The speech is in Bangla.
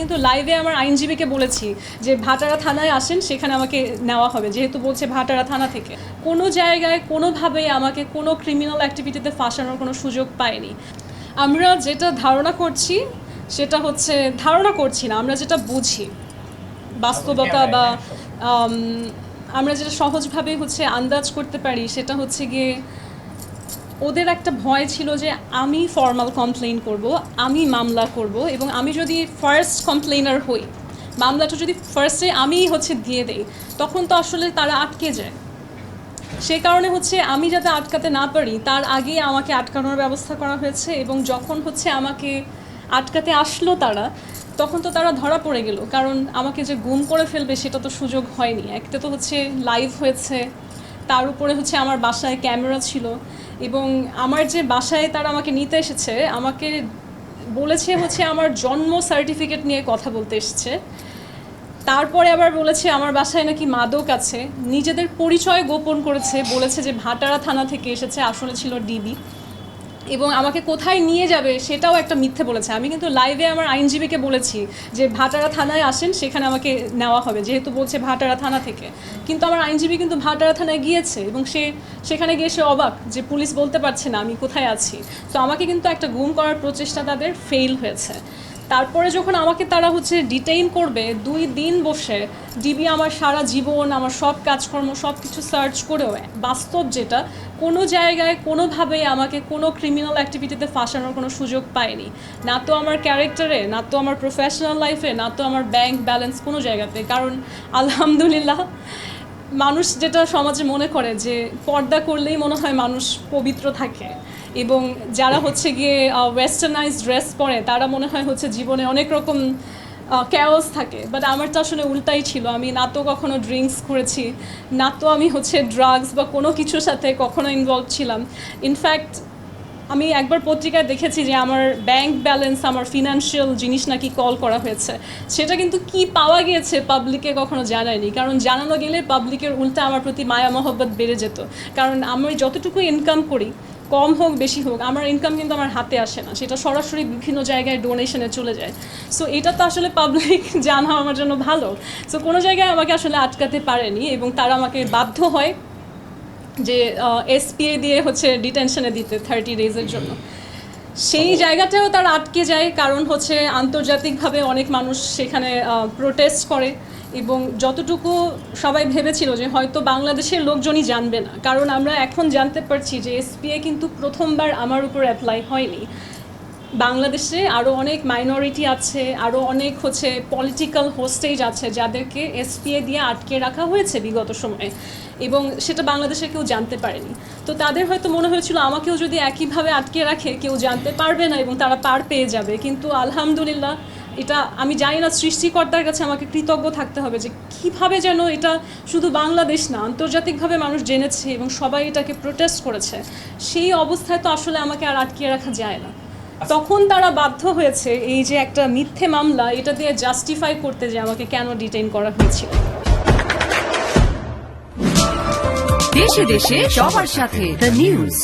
কিন্তু লাইভে আমার আইনজীবীকে বলেছি যে ভাটারা থানায় আসেন, সেখানে আমাকে নেওয়া হবে। যেহেতু বলছে ভাটারা থানা থেকে। কোনো জায়গায় কোনোভাবেই আমাকে কোনো ক্রিমিনাল অ্যাক্টিভিটিতে ফাঁসানোর কোনো সুযোগ পাইনি আমরা যেটা ধারণা করছি, সেটা হচ্ছে ধারণা করছি না, আমরা যেটা বুঝি। বাস্তবতা বা আমরা যেটা সহজভাবে হচ্ছে আন্দাজ করতে পারি, সেটা হচ্ছে গিয়ে ওদের একটা ভয় ছিল যে আমি ফর্মাল কমপ্লেন করব, আমি মামলা করব এবং আমি যদি ফার্স্ট কমপ্লেইনার হই, মামলাটা যদি ফার্স্টে আমিই হচ্ছে দিয়ে দেই, তখন তো আসলে তারা আটকে যায়। সেই কারণে হচ্ছে আমি যাতে আটকাতে না পারি, তার আগে আমাকে আটকানোর ব্যবস্থা করা হয়েছে এবং যখন হচ্ছে আমাকে আটকাতে আসলো তারা, তখন তো তারা ধরা পড়ে গেল। কারণ আমাকে যে গুম করে ফেলবে সেটা তো সুযোগ হয়নি। একটা তো হচ্ছে লাইভ হয়েছে, তার উপরে হচ্ছে আমার বাসায় ক্যামেরা ছিল এবং আমার যে বাসায় তারা আমাকে নিতে এসেছে, আমাকে বলেছে হচ্ছে আমার জন্ম সার্টিফিকেট নিয়ে কথা বলতে এসেছে। তারপরে আবার বলেছে আমার বাসায় নাকি মাদক আছে। নিজেদের পরিচয় গোপন করেছে, বলেছে যে ভাটারা থানা থেকে এসেছে, আসলে ছিল ডিবি। এবং আমাকে কোথায় নিয়ে যাবে সেটাও একটা মিথ্যে বলেছে। আমি কিন্তু লাইভে আমার আইনজীবীকে বলেছি যে ভাটারা থানায় আসেন, সেখানে আমাকে নেওয়া হবে, যেহেতু বলছে ভাটারা থানা থেকে। কিন্তু আমার আইনজীবী কিন্তু ভাটারা থানায় গিয়েছে এবং সে, সেখানে গিয়ে সে অবাক যে পুলিশ বলতে পারছে না আমি কোথায় আছি। তো আমাকে কিন্তু একটা গুম করার প্রচেষ্টা তাদের ফেল হয়েছে। তারপরে যখন আমাকে তারা হচ্ছে ডিটেইন করবে, দুই দিন বসে ডিবি আমার সারা জীবন, আমার সব কাজকর্ম সব কিছু সার্চ করেও, বাস্তব যেটা, কোনো জায়গায় কোনোভাবেই আমাকে কোনো ক্রিমিনাল অ্যাক্টিভিটিতে ফাঁসানোর কোনো সুযোগ পায়নি। না তো আমার ক্যারেক্টারে না তো আমার প্রফেশনাল লাইফে না তো আমার ব্যাংক ব্যালেন্স কোনো জায়গাতে। কারণ আলহামদুলিল্লাহ, মানুষ যেটা সমাজে মনে করে যে পর্দা করলেই মনে হয় মানুষ পবিত্র থাকে। এবং যারা হচ্ছে গিয়ে ওয়েস্টার্নাইজ ড্রেস পরে, তারা মনে হয় হচ্ছে জীবনে অনেক রকম ক্যাওস থাকে। বাট আমার তো আসলে উল্টাই ছিল। আমি না তো কখনো ড্রিঙ্কস করেছি, না তো আমি হচ্ছে ড্রাগস বা কোনো কিছুর সাথে কখনো ইনভলভ ছিলাম। ইনফ্যাক্ট আমি একবার পত্রিকায় দেখেছি যে আমার ব্যাংক ব্যালেন্স আমার ফিনান্সিয়াল জিনিস নাকি কল করা হয়েছে। সেটা কিন্তু কি পাওয়া গিয়েছে পাবলিকে কখনো জানায়নি। কারণ জানানো গেলে পাবলিকের উল্টা আমার প্রতি মায়া মহব্বত বেড়ে যেত। কারণ আমি যতটুকু ইনকাম করি কম হোক, বেশি হোক, আমার ইনকাম কিন্তু আমার হাতে আসে না। সেটা সরাসরি বিভিন্ন জায়গায় ডোনেশনে চলে যায়। সো এটা তো আসলে পাবলিক জানা আমার জন্য ভালো। সো কোনো জায়গায় আমাকে আসলে আটকাতে পারেনি এবং তারা আমাকে বাধ্য হয় যে এসপিএ দিয়ে হচ্ছে ডিটেনশনে দিতে থার্টি ডেজের জন্য। সেই জায়গাটাও তার আটকে যায়, কারণ হচ্ছে আন্তর্জাতিকভাবে অনেক মানুষ সেখানে প্রোটেস্ট করে এবং যতটুকু সবাই ভেবেছিল যে হয়তো বাংলাদেশের লোকজনই জানবে না, কারণ আমরা এখন জানতে পারছি যে এসপিএ কিন্তু প্রথমবার আমার উপর অ্যাপ্লাই হয়নি। বাংলাদেশে আরও অনেক মাইনরিটি আছে আরও অনেক হচ্ছে পলিটিক্যাল হোস্টেজ আছে যাদেরকে এসপিএ দিয়ে আটকে রাখা হয়েছে বিগত সময়ে। এবং সেটা বাংলাদেশে কেউ জানতে পারেনি। তো তাদের হয়তো মনে হয়েছিল, আমাকেও যদি একইভাবে আটকে রাখে, কেউ জানতে পারবে না এবং তারা পার পেয়ে যাবে। কিন্তু আলহামদুলিল্লাহ, এটা আমি জানি না, সৃষ্টিকর্তার কাছে আমাকে কৃতজ্ঞ থাকতে হবে যে কীভাবে যেন এটা শুধু বাংলাদেশ না, আন্তর্জাতিকভাবে মানুষ জেনেছে এবং সবাই এটাকে প্রোটেস্ট করেছে। সেই অবস্থায় তো আসলে আমাকে আর আটকিয়ে রাখা যায় না। তখন তারা বাধ্য হয়েছে এই যে একটা মিথ্যে মামলা, এটা দিয়ে জাস্টিফাই করতে যে আমাকে কেন ডিটেইন করা হয়েছিল। দেশে দেশে সবার সাথে দ্য নিউজ